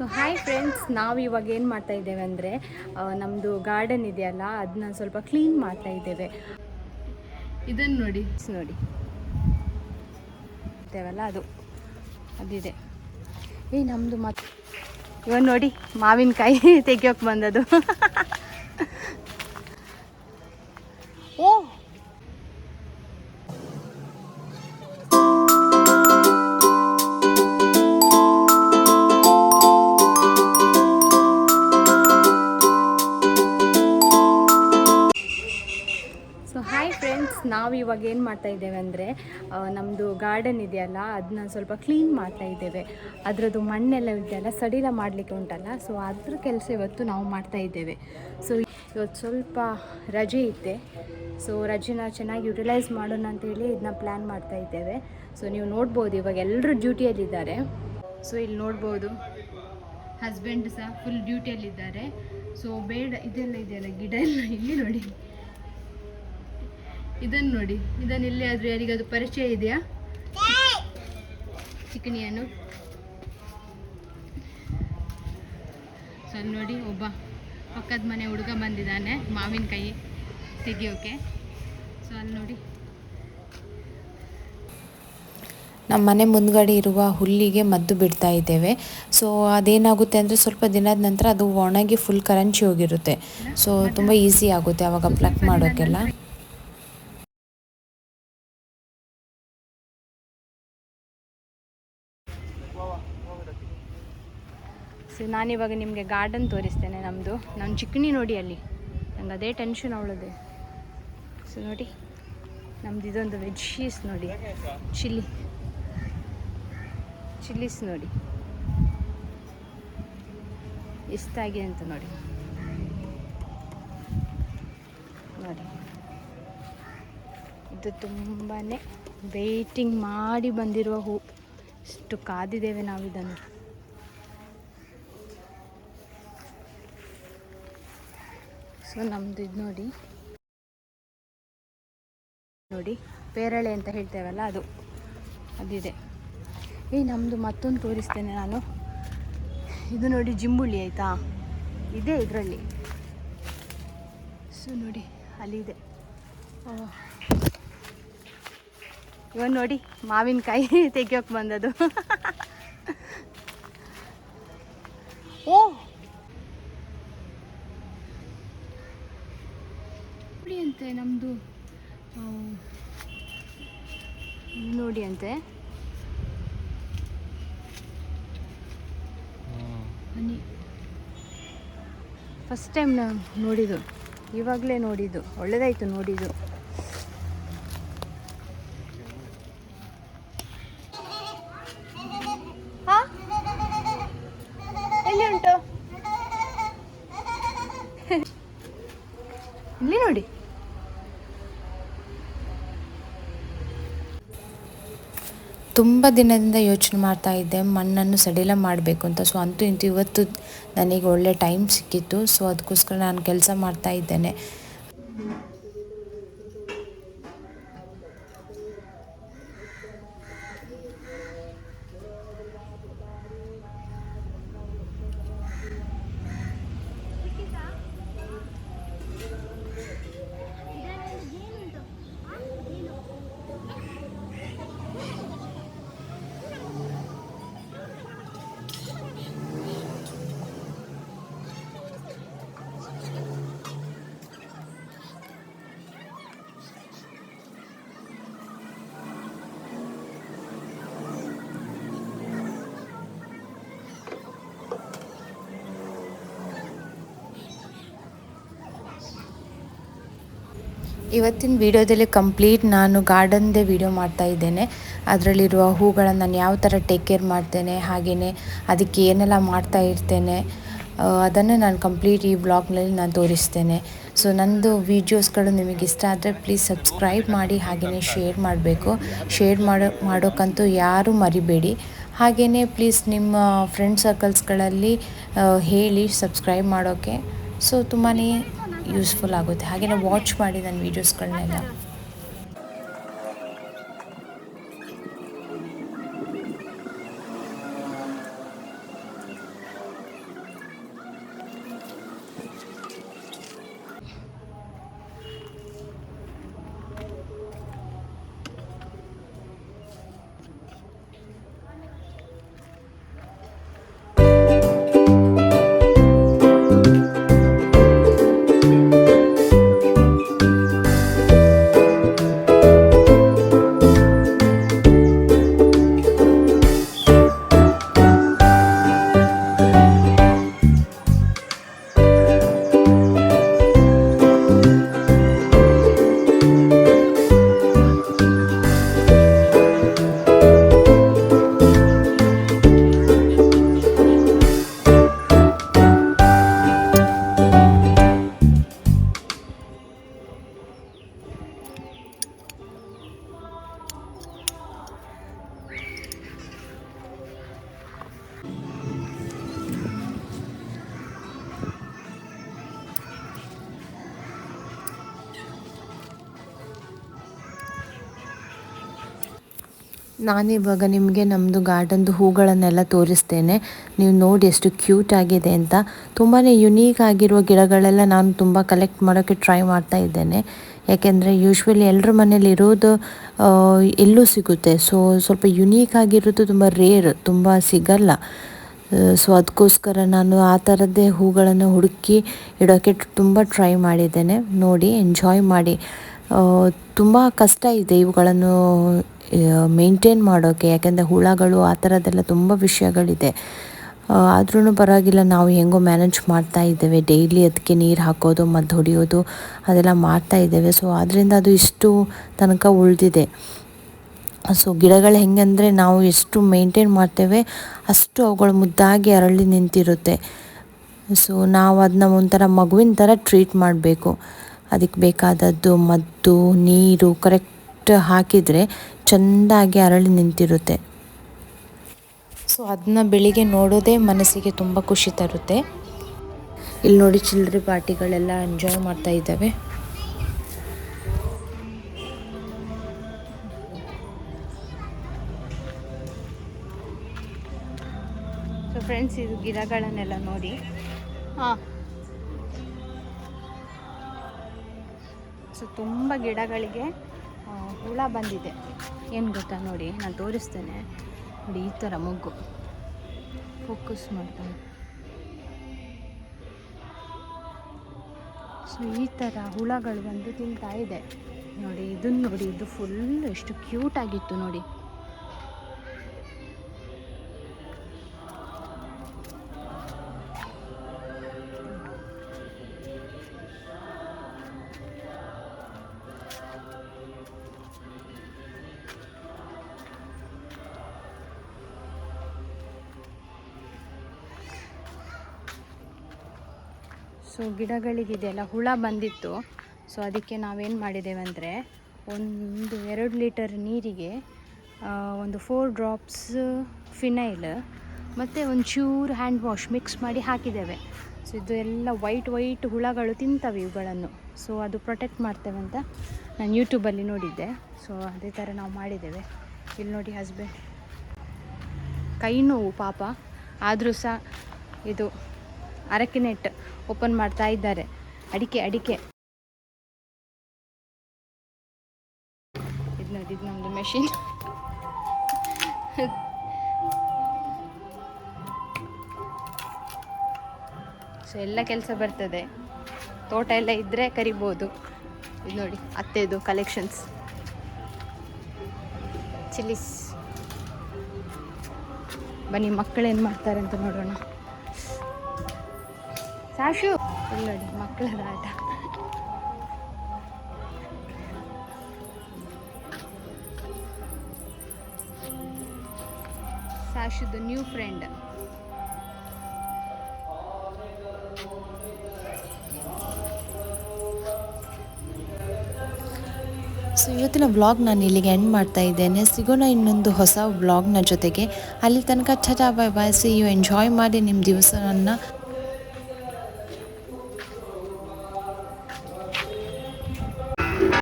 So hi friends ನಾವು ಇವಾಗ ಏನು ಮಾಡ್ತಾ ಇದ್ದೇವೆ ಅಂದರೆ ನಮ್ಮದು ಗಾರ್ಡನ್ ಇದೆಯಲ್ಲ ಅದನ್ನ ಸ್ವಲ್ಪ ಕ್ಲೀನ್ ಮಾಡ್ತಾ ಇದ್ದೇವೆ. ಇದನ್ನು ನೋಡಿ. ನೋಡಿ. ಇದ್ದೇವಲ್ಲ ಅದು. ಅದಿದೆ. ಏ ನಮ್ಮದು ಮತ್ತೆ ಇವಾಗ ನೋಡಿ ಮಾವಿನಕಾಯಿ ತೆಗಿಯೋಕೆ ಬಂದದು ಓ! ಸೊ ಹಾಯ್ ಫ್ರೆಂಡ್ಸ್ ನಾವು ಇವಾಗ ಏನು ಮಾಡ್ತಾ ಇದ್ದೇವೆ ಅಂದರೆ ನಮ್ಮದು ಗಾರ್ಡನ್ ಇದೆಯಲ್ಲ ಅದನ್ನ ಸ್ವಲ್ಪ ಕ್ಲೀನ್ ಮಾಡ್ತಾ ಇದ್ದೇವೆ. ಅದರದ್ದು ಮಣ್ಣೆಲ್ಲ ಇದೆಯಲ್ಲ, ಸಡಿಲ ಮಾಡಲಿಕ್ಕೆ ಉಂಟಲ್ಲ ಸೊ ಅದ್ರ ಕೆಲಸ ಇವತ್ತು ನಾವು ಮಾಡ್ತಾ ಇದ್ದೇವೆ. ಸೊ ಇವತ್ತು ಸ್ವಲ್ಪ ರಜೆ ಇತ್ತೆ. ಸೊ ರಜೆನ ಚೆನ್ನಾಗಿ ಯುಟಿಲೈಸ್ ಮಾಡೋಣ ಅಂತೇಳಿ ಇದನ್ನ ಪ್ಲ್ಯಾನ್ ಮಾಡ್ತಾ ಇದ್ದೇವೆ. ಸೊ ನೀವು ನೋಡ್ಬೋದು, ಇವಾಗ ಎಲ್ಲರೂ ಡ್ಯೂಟಿಯಲ್ಲಿದ್ದಾರೆ ಸೊ ಇಲ್ಲಿ ನೋಡ್ಬೋದು ಹಸ್ಬೆಂಡ್ ಸಹ ಫುಲ್ ಡ್ಯೂಟಿಯಲ್ಲಿದ್ದಾರೆ ಸೊ ಬೇಡ, ಇದೆಲ್ಲ ಇದೆಯಲ್ಲ, ಗಿಡ ಎಲ್ಲ ಇಲ್ಲಿ ನೋಡಿ. ಇದನ್ನು ನೋಡಿ. ಇದನ್ನು ಇಲ್ಲಿ ಆದರೂ ಯಾರಿಗಾದ್ರು ಪರಿಚಯ ಇದೆಯಾ? ಚಿಕಣಿಯನ್ನು ಸೊ ಅಲ್ಲಿ ನೋಡಿ ಒಬ್ಬ ಪಕ್ಕದ ಮನೆ ಹುಡುಗ ಬಂದಿದ್ದಾನೆ ಮಾವಿನಕಾಯಿ ತೆಗಿಯೋಕೆ. ಸೊ ಅಲ್ಲಿ ನೋಡಿ. ನಮ್ಮ ಮನೆ ಮುಂದ್ಗಡೆ ಇರುವ ಹುಲ್ಲಿಗೆ ಮದ್ದು ಬಿಡ್ತಾ ಇದ್ದೇವೆ. ಸೊ ಅದೇನಾಗುತ್ತೆ ಅಂದರೆ ಸ್ವಲ್ಪ ದಿನದ ನಂತರ ಅದು ಒಣಗಿ ಫುಲ್ ಕರಂಚಿ ಹೋಗಿರುತ್ತೆ. ಸೊ ತುಂಬ ಈಸಿ ಆಗುತ್ತೆ ಆವಾಗ ಪ್ಲಕ್ ಮಾಡೋಕ್ಕೆಲ್ಲ ಸೊ ನಾನಿವಾಗ ನಿಮಗೆ ಗಾರ್ಡನ್ ತೋರಿಸ್ತೇನೆ ನಮ್ಮದು ನಾನು ಚಿಕ್ಕಣಿ ನೋಡಿ ಅಲ್ಲಿ. ನಂಗೆ ಅದೇ ಟೆನ್ಷನ್ ಅವಳದೆ. ಸೊ ನೋಡಿ. ನಮ್ದು ಇದೊಂದು ವೆಜ್ ಶೀಸ್ ನೋಡಿ. ಚಿಲ್ಲಿ ಚಿಲ್ಲೀಸ್ ನೋಡಿ. ಎಷ್ಟಾಗಿದೆ ಅಂತ ನೋಡಿ. ನೋಡಿ. ಇದು ತುಂಬಾ ವೆಯ್ಟಿಂಗ್ ಮಾಡಿ ಬಂದಿರುವ ಹೂ. ಇಷ್ಟು ಕಾದಿದ್ದೇವೆ ನಾವು ಇದನ್ನು ಸೊ ನಮ್ದು ಇದು ನೋಡಿ. ನೋಡಿ, ಪೇರಳೆ ಅಂತ ಹೇಳ್ತೇವಲ್ಲ ಅದು. ಅದಿದೆ. ಏ ನಮ್ಮದು ಮತ್ತೊಂದು ತೋರಿಸ್ತೇನೆ ನಾನು. ಇದು ನೋಡಿ ಜಿಂಬುಳಿ ಆಯಿತಾ? ಇದೆ ಇದರಲ್ಲಿ. ಸೊ ನೋಡಿ, ಅಲ್ಲಿದೆ. ಓ. ಇವಾಗ ನೋಡಿ, ಮಾವಿನಕಾಯಿ ತೆಗಿಯೋಕೆ ಬಂದದು ಓ! ಅಂತೆ ನಮ್ಮದು ನೋಡಿ ಅಂತೆ. ಫಸ್ಟ್ ಟೈಮ್ ನಾನು ನೋಡಿದ್ದು. ಇವಾಗಲೇ ನೋಡಿದ್ದು. ಒಳ್ಳೆದಾಯಿತು ನೋಡಿದ್ದು ಹಾ? ಎಲ್ಲಿ ಉಂಟು ಇಲ್ಲಿ ನೋಡಿ ತುಂಬ ದಿನದಿಂದ ಯೋಚನೆ ಮಾಡ್ತಾ ಇದ್ದೆ, ಮಣ್ಣನ್ನು ಸಡಿಲ ಮಾಡಬೇಕು ಅಂತ. ಸೊ ಅಂತೂ ಇಂತೂ ಇವತ್ತು ನನಗೆ ಒಳ್ಳೆ ಟೈಮ್ ಸಿಕ್ಕಿತ್ತು. ಸೊ ಅದಕ್ಕೋಸ್ಕರ ನಾನು ಕೆಲಸ ಮಾಡ್ತಾ ಇದ್ದೇನೆ. ಇವತ್ತಿನ ವಿಡಿಯೋದಲ್ಲಿ ಕಂಪ್ಲೀಟ್ ನಾನು ಗಾರ್ಡನ್ದೇ ವಿಡಿಯೋ ಮಾಡ್ತಾ ಇದ್ದೇನೆ. ಅದರಲ್ಲಿರುವ ಹೂಗಳನ್ನು ನಾನು ಯಾವ ಥರ ಟೇಕ್ ಕೇರ್ ಮಾಡ್ತೇನೆ ಹಾಗೆಯೇ ಅದಕ್ಕೆ ಏನೆಲ್ಲ ಮಾಡ್ತಾ ಇರ್ತೇನೆ ಅದನ್ನು ನಾನು ಕಂಪ್ಲೀಟ್ ಈ ಬ್ಲಾಗ್ನಲ್ಲಿ ನಾನು ತೋರಿಸ್ತೇನೆ. ಸೊ ನಂದು ವೀಡಿಯೋಸ್ಗಳು ನಿಮಗೆ ಇಷ್ಟ ಆದರೆ ಪ್ಲೀಸ್ ಸಬ್ಸ್ಕ್ರೈಬ್ ಮಾಡಿ ಹಾಗೆಯೇ ಶೇರ್ ಮಾಡಬೇಕು. ಶೇರ್ ಮಾಡೋ ಮಾಡೋಕ್ಕಂತೂ ಯಾರೂ ಮರಿಬೇಡಿ. ಹಾಗೆಯೇ ಪ್ಲೀಸ್ ನಿಮ್ಮ ಫ್ರೆಂಡ್ ಸರ್ಕಲ್ಸ್ಗಳಲ್ಲಿ ಹೇಳಿ ಸಬ್ಸ್ಕ್ರೈಬ್ ಮಾಡೋಕ್ಕೆ ಸೊ ತುಂಬಾ ಯೂಸ್ಫುಲ್ ಆಗುತ್ತೆ. ಹಾಗೆಯೇ ವಾಚ್ ಮಾಡಿ ನನ್ನ ವೀಡಿಯೋಸ್ಗಳನ್ನೆಲ್ಲ ನಾನಿವಾಗ ನಿಮಗೆ ನಮ್ಮದು ಗಾರ್ಡನ್ದು ಹೂಗಳನ್ನೆಲ್ಲ ತೋರಿಸ್ತೇನೆ. ನೀವು ನೋಡಿ ಎಷ್ಟು ಕ್ಯೂಟ್ ಆಗಿದೆ ಅಂತ. ತುಂಬಾ ಯುನೀಕ್ ಆಗಿರುವ ಗಿಡಗಳೆಲ್ಲ ನಾನು ತುಂಬ ಕಲೆಕ್ಟ್ ಮಾಡೋಕ್ಕೆ ಟ್ರೈ ಮಾಡ್ತಾ ಇದ್ದೇನೆ. ಯಾಕೆಂದರೆ ಯೂಶ್ವಲಿ ಎಲ್ಲರ ಮನೇಲಿ ಇರೋದು ಎಲ್ಲೂ ಸಿಗುತ್ತೆ. ಸೊ ಸ್ವಲ್ಪ ಯುನೀಕ್ ಆಗಿರೋದು ತುಂಬ ರೇರ್ ತುಂಬ ಸಿಗಲ್ಲ. ಸೊ ಅದಕ್ಕೋಸ್ಕರ ನಾನು ಆ ಥರದ್ದೇ ಹೂಗಳನ್ನು ಹುಡುಕಿ ಇಡೋಕ್ಕೆ ತುಂಬ ಟ್ರೈ ಮಾಡಿದ್ದೇನೆ. ನೋಡಿ ಎಂಜಾಯ್ ಮಾಡಿ. ತುಂಬ ಕಷ್ಟ ಇದೆ ಇವುಗಳನ್ನು ಮೇಂಟೈನ್ ಮಾಡೋಕ್ಕೆ ಯಾಕೆಂದರೆ ಹುಳಗಳು, ಆ ಥರದ್ದೆಲ್ಲ ತುಂಬ ವಿಷಯಗಳಿದೆ. ಆದ್ರೂ ಪರವಾಗಿಲ್ಲ, ನಾವು ಹೆಂಗೋ ಮ್ಯಾನೇಜ್ ಮಾಡ್ತಾ ಇದ್ದೇವೆ. ಡೈಲಿ ಅದಕ್ಕೆ ನೀರು ಹಾಕೋದು, ಮದ್ದು ಹೊಡಿಯೋದು, ಅದೆಲ್ಲ ಮಾಡ್ತಾ ಇದ್ದೇವೆ. ಸೊ ಆದ್ದರಿಂದ ಅದು ಇಷ್ಟು ತನಕ ಉಳಿದಿದೆ. ಸೊ ಗಿಡಗಳು ಹೆಂಗಂದರೆ ನಾವು ಎಷ್ಟು ಮೇಂಟೈನ್ ಮಾಡ್ತೇವೆ, ಅಷ್ಟು ಅವುಗಳು ಮುದ್ದಾಗಿ ಅರಳಿ ನಿಂತಿರುತ್ತೆ. ಸೊ ನಾವು ಅದನ್ನ ಒಂಥರ ಮಗುವಿನ ಥರ ಟ್ರೀಟ್ ಮಾಡಬೇಕು. ಅದಕ್ಕೆ ಬೇಕಾದದ್ದು ಮದ್ದು ನೀರು ಕರೆಕ್ಟ್ ಹಾಕಿದರೆ ಚೆಂದಾಗಿ ಅರಳಿ ನಿಂತಿರುತ್ತೆ. ಸೊ ಅದನ್ನ ಬೆಳಿಗ್ಗೆ ನೋಡೋದೇ ಮನಸ್ಸಿಗೆ ತುಂಬ ಖುಷಿ ತರುತ್ತೆ. ಇಲ್ಲಿ ನೋಡಿ ಚಿಲ್ಲರೆ ಪಾರ್ಟಿಗಳೆಲ್ಲ ಎಂಜಾಯ್ ಮಾಡ್ತಾ ಇದ್ದಾವೆ. ಸೊ ಫ್ರೆಂಡ್ಸ್ ಇದು ಗಿಡಗಳನ್ನೆಲ್ಲ ನೋಡಿ. ಹಾಂ. ತುಂಬ ಗಿಡಗಳಿಗೆ ಹುಳ ಬಂದಿದೆ. ಏನು ಗೊತ್ತಾ ನೋಡಿ, ನಾನು ತೋರಿಸ್ತೇನೆ. ನೋಡಿ, ಈ ಥರ ಮೊಗ್ಗು. ಫೋಕಸ್ ಮಾಡ್ತಾನೆ ಸೊ ಈ ಥರ ಹುಳಗಳು ಬಂದು ತಿಂತಾ ಇದೆ. ನೋಡಿ ಇದನ್ನು ನೋಡಿ, ಇದು ಫುಲ್ ಎಷ್ಟು ಕ್ಯೂಟ್ ಆಗಿತ್ತು ನೋಡಿ. ಸೊ ಗಿಡಗಳಿಗಿದೆಲ್ಲ ಹುಳ ಬಂದಿತ್ತು. ಸೊ ಅದಕ್ಕೆ ನಾವೇನು ಮಾಡಿದ್ದೇವೆ ಅಂದರೆ, ಒಂದು ಎರಡು ಲೀಟರ್ ನೀರಿಗೆ ಒಂದು ಫೋರ್ ಡ್ರಾಪ್ಸ್ ಫಿನೈಲ್ ಮತ್ತು ಚೂರು ಹ್ಯಾಂಡ್ ವಾಶ್ ಮಿಕ್ಸ್ ಮಾಡಿ ಹಾಕಿದ್ದೇವೆ. ಸೊ ಇದು ಎಲ್ಲ ವೈಟ್ ವೈಟ್ ಹುಳಗಳು ತಿಂತವೆ ಇವುಗಳನ್ನು. ಸೊ ಅದು ಪ್ರೊಟೆಕ್ಟ್ ಮಾಡ್ತೇವೆ ಅಂತ ನಾನು ಯೂಟ್ಯೂಬಲ್ಲಿ ನೋಡಿದ್ದೆ. ಸೊ ಅದೇ ಥರ ನಾವು ಮಾಡಿದ್ದೇವೆ. ಇಲ್ಲಿ ನೋಡಿ ಹಸ್ಬೆಂಡ್ ಕೈ ನೋವು ಪಾಪ. ಆದರೂ ಸಹ ಇದು ಅರಕೆ ನೆಟ್ ಓಪನ್ ಮಾಡ್ತಾ ಇದ್ದಾರೆ. ಅಡಿಕೆ ಅಡಿಕೆ. ಇದು ನೋಡಿ, ಇದು ನಮ್ಮದು ಮೆಷಿನ್ ಸೊ ಎಲ್ಲ ಕೆಲಸ ಬರ್ತದೆ. ತೋಟ ಎಲ್ಲ ಇದ್ದರೆ ಕರಿಬೋದು. ಇದು ನೋಡಿ, ಅತ್ತೆದು ಕಲೆಕ್ಷನ್ಸ್ ಚಿಲ್ಲಿಸ್ ಬನ್ನಿ ಮಕ್ಕಳೇನು ಮಾಡ್ತಾರೆ ಅಂತ ನೋಡೋಣ. ಸಾಶು. ನೋಡಿ ಮಕ್ಕಳದ ಆಟ. ನ್ಯೂ ಫ್ರೆಂಡ್ ಸೊ ಇವತ್ತಿನ ವ್ಲಾಗ್ ನಾನು ಇಲ್ಲಿಗೆ ಎಂಡ್ ಮಾಡ್ತಾ ಇದ್ದೇನೆ. ಸಿಗೋಣ ಇನ್ನೊಂದು ಹೊಸ ವ್ಲಾಗ್ನ ಜೊತೆಗೆ. ಅಲ್ಲಿ ತನಕ ಚಟಾ bye bye see you enjoy ಮಾಡಿ ನಿಮ್ಮ ದಿವಸವನ್ನು.